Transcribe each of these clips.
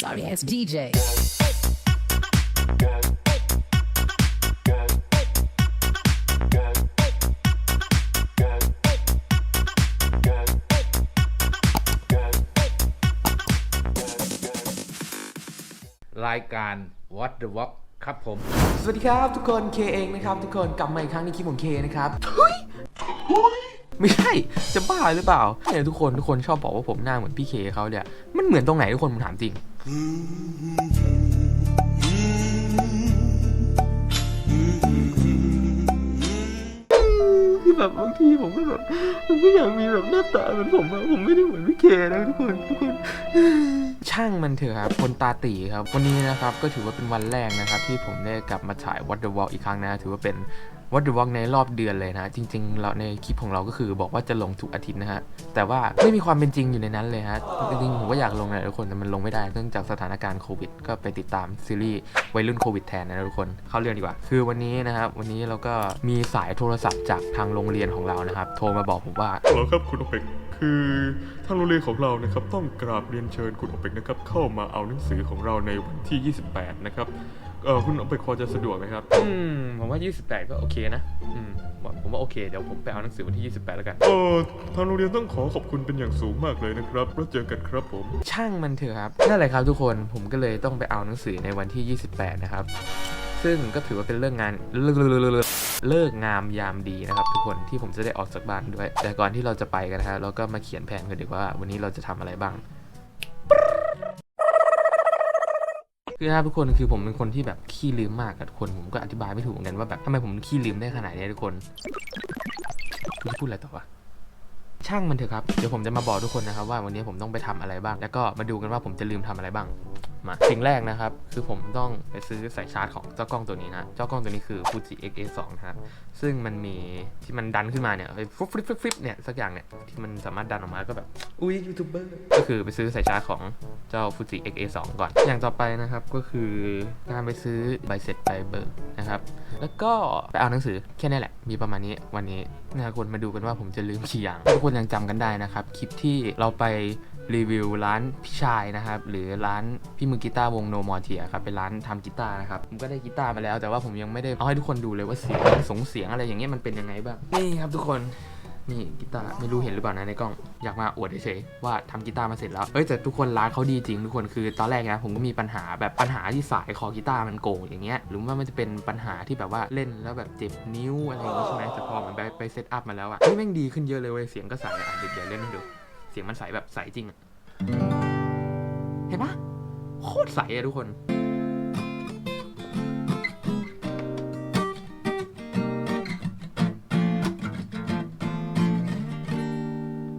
Sorry ass DJ. รายการ What the Walk ครับผม สวัสดีครับทุกคนเคเองนะครับทุกคนกลับมาอีกครั้งในคลิปของเคนะครับทุยทุย ไม่ใช่ จะบ้าหรือเปล่าเนี่ยทุกคนทุกคนชอบบอกว่าผมหน้าเหมือนพี่เคเขาเนี่ย มันเหมือนตรงไหนทุกคนผมถามจริง แบบบางทีผมก็แบบผมก็อยากมีแบบหน้าตาเหมือนผมอะผมไม่ได้เหมือนพี่เคนะทุกคนทุกคนช่างมันเถอะครับคนตาตีครับวันนี้นะครับก็ถือว่าเป็นวันแรกนะครับ ที่ผมได้กลับมาถ่าย What the Walk อีกครั้งนะถือว่าเป็น What the Walk ในรอบเดือนเลยนะ จริงๆเราในคลิปของเราก็คือบอกว่าจะลงทุกอาทิตย์นะฮะ แต่ว่าไม่มีความเป็นจริงอยู่ในนั้นเลยฮะ จริงๆ ผมก็อยากลงนะทุกคน แต่มันลงไม่ได้เนื่องจากสถานการณ์โควิด ก็ไปติดตามซีรีส์วัยรุ่นโควิดแทนนะทุกคน เข้าเรื่องดีกว่า คือวันนี้นะครับ วันนี้เราก็มีสายโทรศัพท์จากทางโรงเรียนของเรานะครับ โทรมาบอกผมว่าฮัลโหลครับคุณโอเป็กคือทางโรงเรียนของเรานะครับต้องกราบเรียนเชิญคุณโอเป็กนะครับเข้ามาเอาหนังสือของเราในวันที่ 28 นะครับเออคุณโอเป็กพอจะสะดวกไหมครับอืมผมว่า 28 ก็โอเคนะอืมผมว่าโอเคเดี๋ยวผมไปเอาหนังสือวันที่ 28 แล้วกันเออทางโรงเรียนต้องขอขอบคุณเป็นอย่างสูงมากเลยนะครับแล้วเจอกันครับผม ช่างมันเถอะครับนั่นแหละครับทุกคนผมก็เลยต้องไปเอาหนังสือในวันที่ 28 นะครับซึ่งก็ถือว่าเป็นเรื่องงาน เลิกงามยามดีนะครับ ทุกคนที่ผมจะได้ออกจากบ้านด้วย แต่ก่อนที่เราจะไปกันนะฮะเราก็มาเขียนแผนกันดีกว่า วันนี้เราจะทำอะไรบ้างคือนะครับทุกคนคือผมเป็นคนที่แบบขี้ลืมมากอะทุกคนผมก็อธิบายไม่ถูกเหมือนกันว่าแบบทำไมผมขี้ลืมได้ขนาดนี้ทุกคนกูจะพูดอะไรต่อวะช่างมันเถอะครับ เดี๋ยวผมจะมาบอกทุกคนนะครับว่าวันนี้ผมต้องไปทำอะไรบ้าง แล้วก็มาดูกันว่าผมจะลืมทำอะไรบ้าง มาสิ่งแรกนะครับ คือผมต้องไปซื้อสายชาร์จของเจ้ากล้องตัวนี้นะเจ้ากล้องตัวนี้คือ Fuji X-A2 นะครับซึ่งมันมีที่มันดันขึ้นมาเนี่ยฟลิปฟลิปฟลิปฟลิปเนี่ยสักอย่างเนี่ยที่มันสามารถดันออกมาก็แบบอุ้ยยูทูบเบอร์ก็คือไปซื้อสายชาร์จของเจ้า Fuji X-A2 ก่อน อย่างต่อไปนะครับก็คือการไปซื้อใบเสร็จใบเบิกนะครับแล้วก็ไปเอาหนังสือแค่นี้แหละมีประมาณนี้วันนี้นะครับคนมาดูกันว่าผมจะลืมกี่อย่างทุกคนยังจำกันได้นะครับคลิปที่เราไป รีวิวร้านพี่ชายนะครับ หรือร้านพี่มือกีตาร์วงโนมอเทียครับเป็นร้านทำกีตาร์นะครับผมก็ได้กีตาร์มาแล้ว แต่ว่าผมยังไม่ได้เอาให้ทุกคนดูเลยว่าเสียงสงเสียงอะไรอย่างเงี้ยมันเป็นยังไงบ้างนี่ครับทุกคนนี่กีตาร์ไม่รู้เห็นหรือเปล่านะในกล้องอยากมาอวดเฉยๆว่าทำกีตาร์มาเสร็จแล้วเอ้ยแต่ทุกคนร้านเขาดีจริงทุกคนคือตอนแรกนะผมก็มีปัญหาแบบปัญหาที่สายคอกีตาร์มันโกงอย่างเงี้ยหรือว่ามันจะเป็นปัญหาที่แบบว่าเล่นแล้วแบบเจ็บนิ้วอะไรอย่างเงี้ยใช่ไหมแต่พอมันไปไปเซตอัพมาแล้วอะเฮ้ยแม่งดีขึ้นเยอะเลยเว้ยเสียงก็ใสอะเดี๋ยวเดี๋ยวเล่นให้ดู เสียงมันใสแบบใสจริงอะเห็นปะโคตรใสอะทุกคน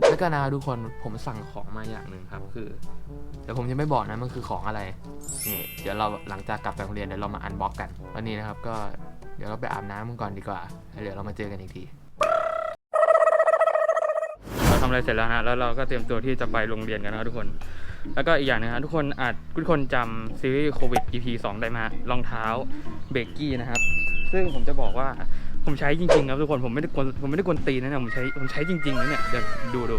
แล้วก็นะทุกคนผมสั่งของมาอย่างหนึ่งครับคือ เดี๋ยวผมจะไม่บอกนะมันคือของอะไร นี่ เดี๋ยวเราหลังจากกลับจากโรงเรียนเดี๋ยวเรามาอันบ็อกกัน วันนี้นะครับก็เดี๋ยวเราไปอาบน้ำกันก่อนดีกว่าแล้วเดี๋ยวเรามาเจอกันอีกที อะไรเสร็จแล้วนะแล้วเราก็เตรียมตัวที่จะไปโรงเรียนกันนะครับทุกคน แล้วก็อีกอย่างหนึงนะทุกคนอาจทุกคนจำซีรีส์โควิด EP 2 ได้ไหมฮะรองเท้าเบกกี้นะครับ ซึ่งผมจะบอกว่าผมใช้จริงๆครับทุกคนผมไม่ได้กวนผมไม่ได้กวนตีนะเนี่ยผมใช้ผมใช้จริงๆนะเนี่ยเดี๋ยวดูดู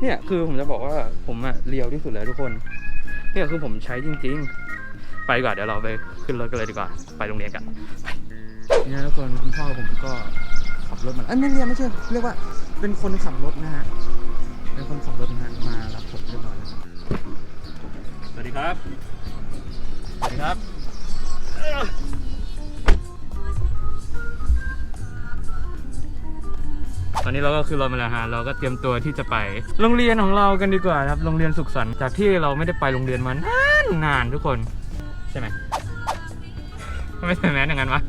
เนี่ยคือผมจะบอกว่าผมอะเลียวที่สุดแล้วทุกคน เนี่ยคือผมใช้จริง ๆ ไปกว่าเดี๋ยวเราไปขึ้นรถกันเลยดีกว่า ไปโรงเรียนกันเนี่ยทุกคนคุณพ่อผมก็ ขับรถมาเอ้ยไม่เรียกไม่ใช่เรียกว่าเป็นคนขับรถนะฮะเป็นคนขับรถนะฮะมารับผมเรียบร้อยแล้วสวัสดีครับ สวัสดีครับ ตอนนี้เราก็คือรถมาแล้วฮะเราก็เตรียมตัวที่จะไป โรงเรียนของเรากันดีกว่าครับ โรงเรียนสุขสันต์จากที่เราไม่ได้ไปโรงเรียนมานานนานทุกคน ใช่ไหมไม่ใช่แม้อย่างนั้นวะ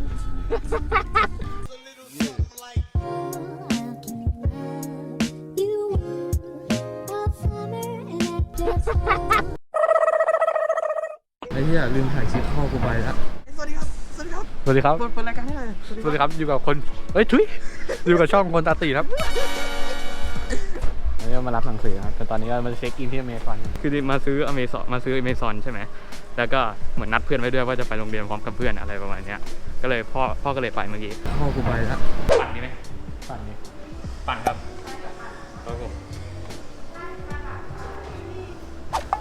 ไอ้เหี้ยลืมถ่ายคลิปพ่อกูไปแล้วสวัสดีครับ เปิดเปิดรายการให้เลยสวัสดีสวัสดีครับ อยู่กับคนเฮ้ยทุยอยู่กับช่องคนตาตีครับวันนี้มารับหนังสือครับ แต่ตอนนี้เรามาเช็คอินที่อเมซอนคือมาซื้ออเมซอนมาซื้ออเมซอนใช่ไหม แล้วก็เหมือนนัดเพื่อนไว้ด้วยว่าจะไปโรงเรียนพร้อมกับเพื่อนอะไรประมาณเนี้ย ก็เลยพ่อพ่อก็เลยไปเมื่อกี้พ่อกูไปแล้วปั่นดีไหมปั่นนี่ปั่นครับครับผม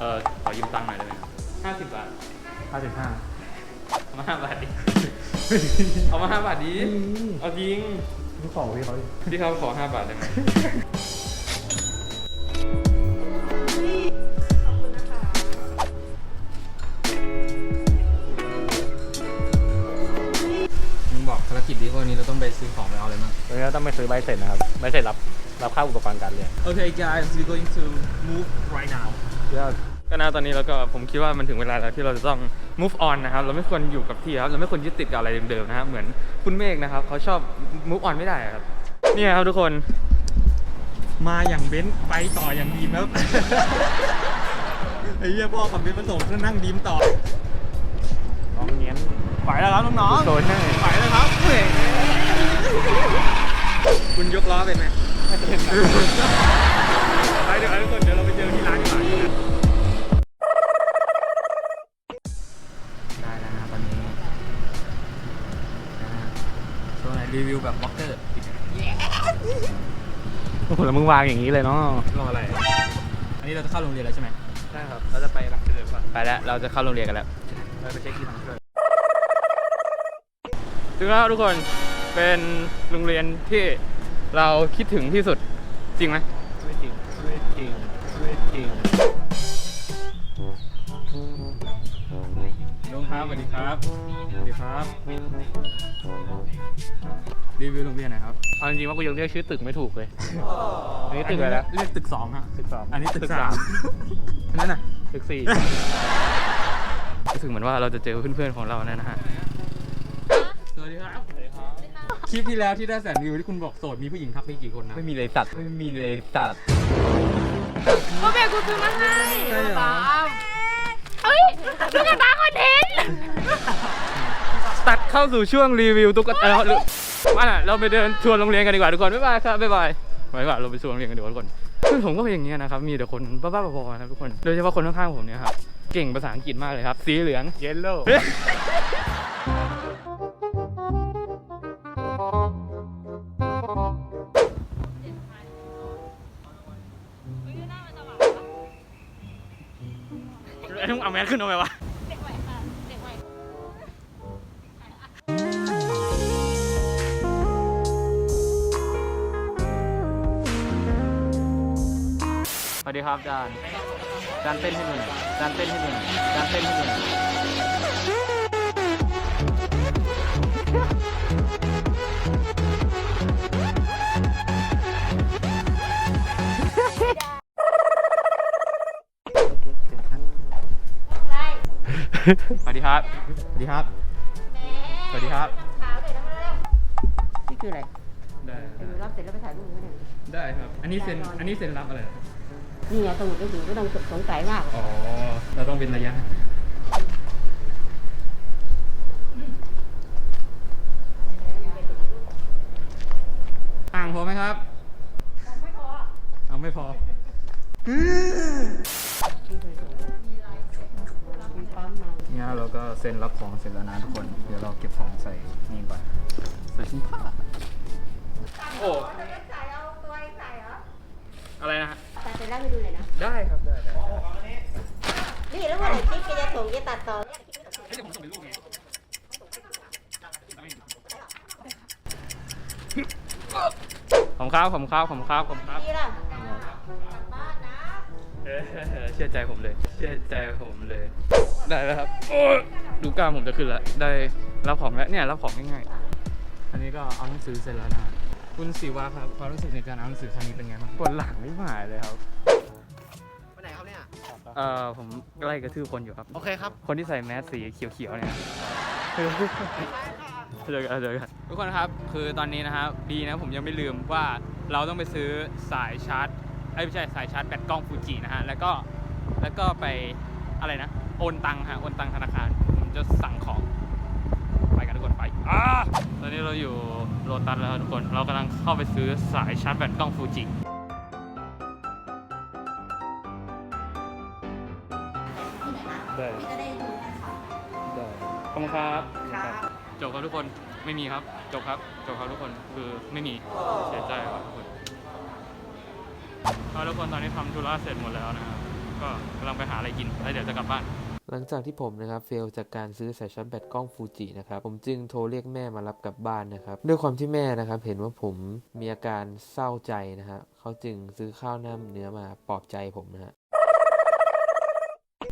ออขอยืมตังค์หน่อยได้ไหมครับห้าสิบบาท ห้าสิบห้าเอามาห้าบาทดิ เอามาห้าบาทดิ เอาจริงนี่ของพี่เขาดิพี่เขาขอห้าบาทได้ไหมมึงบอกภารกิจนี้วันนี้เราต้องไปซื้อของไปเอาอะไรบ้าง วันนี้เราต้องไปซื้อใบเสร็จนะครับ ใบเสร็จรับรับค่าอุปกรณ์การเรียน Okay guys we're going to move right now ก็นะตอนนี้เราก็ผมคิดว่ามันถึงเวลาแล้วที่เราจะต้อง move on นะครับ เราไม่ควรอยู่กับที่ครับ เราไม่ควรยึดติดกับอะไรเดิมๆนะครับเหมือนคุณเมฆนะครับเขาชอบ move on ไม่ได้ครับ นี่ครับทุกคน มาอย่างเบนซ์ไปต่ออย่างดีมครับ ไอ้เหี้ยพ่อขับเบนซ์มาส่งก็นั่งดีมต่อน้องเนี้ยนไปแล้วครับน้องโซนให้ๆไปแล้วครับเฮ้ยคุณยกล้อเป็นไหมไป เดี๋ยวทุกคนเดี๋ยวเราไปเจอที่ร้านดีกว่าได้แล้วนะตอนนี้นะฮะช่วงไหนรีวิวแบบบล็อกเกอร์โอ้โหแล้วมึงวางอย่างนี้เลยเนาะรออะไรอันนี้เราจะเข้าโรงเรียนแล้วใช่ไหมใช่ครับเราจะไปหลักเฉลิมก่อนไปแล้วเราจะเข้าโรงเรียนกันแล้วเราไปเช็คที่ทางเชื่อถึงแล้วทุกคนเป็นโรงเรียนที่เราคิดถึงที่สุดจริงไหมไม่จริงไม่ จริงไม่จริงลุงครับสวัสดีครับสวัสดีครับ รีวิวโรงเรียนหน่อยครับเอาจริงๆว่ากูยังเรียกชื่อตึกไม่ถูกเลย อันนี้ตึกอะไรนะเรียกตึกสองฮะตึกสองอันนี้ตึกตึกสาสามมอันนั้นน่ะ ตึกสี่รู้สึกเหมือนว่าเราจะเจอเพื่อนๆของเราแล้วนะฮะสวัสดีครับค ลิปที่แล้วที่ได้แสนวิวที่คุณบอกโสดมีผู้หญิงทักไปกี่คนนะ ไม่มีเลยตัดไม่มีเลยตัดพ่อแม่กูซื้อมาให้ใช่เหรอตามเฮ้ยตุ๊กตาคอนเทนต์ตัดเข้าสู่ช่วงรีวิวตุ๊กตาหรือว่าน่ะเราไปเดินทัวร์โรงเรียนกันดีกว่าทุกคนบ๊ายบายครับบ๊ายบายไว้ก่อนเราไปทัวร์โรงเรียนกันดีกว่าทุกคนคือผมก็เป็นอย่างเงี้ยนะครับมีแต่คนบ้าๆบอๆนะครับทุกคนโดยเฉพาะคนข้างๆผมเนี่ยครับเก่งภาษาอังกฤษมากเลยครับสีเหลือง เยลโล่ ไอ้นุ่งเอาแมสขึ้นทำไมวะเด็กใหม่ค่ะเด็กใหม่สวัสดีครับอาจารย์อาจารย์เต้นให้หนึ่งอาจารย์เต้นให้หนึ่งอาจารย์เต้นให้หนึ่ง สวัสดีครับ สวัสดีครับ สวัสดีครับ นี่คืออะไรได้เดี๋ยวรับเสร็จแล้วไปถ่ายรูปกันเนี่ยได้ครับ อันนี้เซ็น อันนี้เซ็นรับอะไรนี่ไงสมุดก็ถือก็ต้องสงสัยมากอ๋อ เราต้องเป็นระยะ ห่างพอไหมครับไม่พอ เอาไม่พอ ซ็นรับของเสร็จแล้วนะทุกคน เดี๋ยวเราเก็บของใส่นี่ก่อนใส่ชิ้นผ้า โอ้ใส่เอาตัวใส่เหรออะไรนะฮะตัดเสร็จแล้วไปดูหน่อยนะ ได้ครับได้ได้นี่แล้วเมื่อไหร่คลิปแกจะส่งแกตัดต่อเนี่ยคลิปไม่ส่งเดี๋ยวผมส่งเป็นรูปไงผมครับผมครับผมครับผมครับ ดีล่ะกลับบ้านนะ เออเชื่อใจผมเลย เชื่อใจผมเลย ได้แล้วครับ โอ้ย ดูกล้ามผมจะขึ้นแล้ว ได้รับของแล้วเนี่ยรับของง่ายอันนี้ก็เอาหนังสือเสร็จแล้วนะคุณศิวะครับความรู้สึกในการเอาหนังสือครั้งนี้เป็นไงบ้างๆปวดหลังไม่หายเลยครับไปไหนครับเนี่ยเอ่อผมไล่กระทืบคนอยู่ครับ โอเคครับ คนที่ใส่แมสสีเขียวๆเนี่ยเจอกันเจอกันทุกคนครับ คือตอนนี้นะครับดีนะผมยังไม่ลืมว่าเราต้องไปซื้อสายชาร์จเอ้ยไม่ใช่สายชาร์จแบตกล้องฟูจินะฮะแล้วก็แล้วก็ไปอะไรนะ โอนตังค์ฮะโอนตังค์ธนาคารผม จะสั่งของ ไปกันทุกคนไปอ่าตอนนี้เราอยู่โลตัสแล้วครับทุกคน เรากำลังเข้าไปซื้อสายชาร์จแบตกล้องฟูจิได้จะได้ดูนะคะได้ขอบคุณครับจบครับทุกคนไม่มีครับ จบครับ จบครับทุกคนคือไม่มีเสียใจครับทุกคนเอาทุกคนตอนนี้ทำธุระเสร็จหมดแล้วนะครับ ก็กำลังไปหาอะไรกินแล้วเดี๋ยวจะกลับบ้าน หลังจากที่ผมนะครับเฟลจากการซื้อสายชาร์จแบตกล้องฟูจินะครับผมจึงโทรเรียกแม่มารับกลับบ้านนะครับด้วยความที่แม่นะครับเห็นว่าผมมีอาการเศร้าใจนะฮะเขาจึงซื้อข้าวหน้าเนื้อมาปลอบใจผมนะฮะ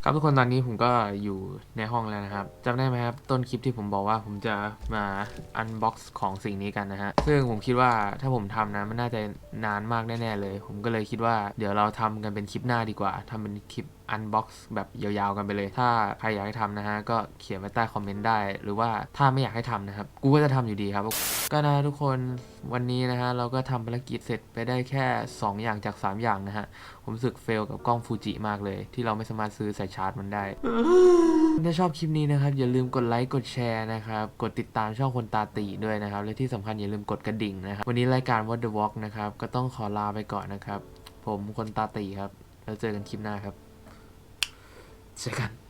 ครับทุกคนตอนนี้ผมก็อยู่ในห้องแล้วนะครับจำได้ไหมครับต้นคลิปที่ผมบอกว่าผมจะมาอันบ็อกซ์ของสิ่งนี้กันนะฮะซึ่งผมคิดว่าถ้าผมทำนะมันน่าจะนานมากแน่ๆเลย ผมก็เลยคิดว่าเดี๋ยวเราทำกันเป็นคลิปหน้าดีกว่าทำเป็นคลิปอันบ็อกซ์แบบยาวๆกันไปเลย ถ้าใครอยากให้ทำนะฮะ ก็เขียนไว้ใต้คอมเมนต์ได้ หรือว่าถ้าไม่อยากให้ทำนะครับ กูก็จะทำอยู่ดีครับ ก็นะทุกคนวันนี้นะฮะ เราก็ทำภารกิจเสร็จไปได้แค่ 2 อย่างจาก 3 อย่างนะฮะ ผมรู้สึกเฟลกับกล้องฟูจิมากเลย ที่เราไม่สามารถซื้อสายชาร์จมันได้ ถ้าชอบคลิปนี้นะครับ อย่าลืมกดไลค์กดแชร์นะครับ กดติดตามช่องคนตาตีด้วยนะครับ และที่สำคัญอย่าลืมกดกระดิ่งนะครับ วันนี้รายการ What the Walk นะครับ ก็ต้องขอลาไปก่อนนะครับ ผมคนตาตีครับ แล้วเจอกันคลิปหน้าครับ เจอกัน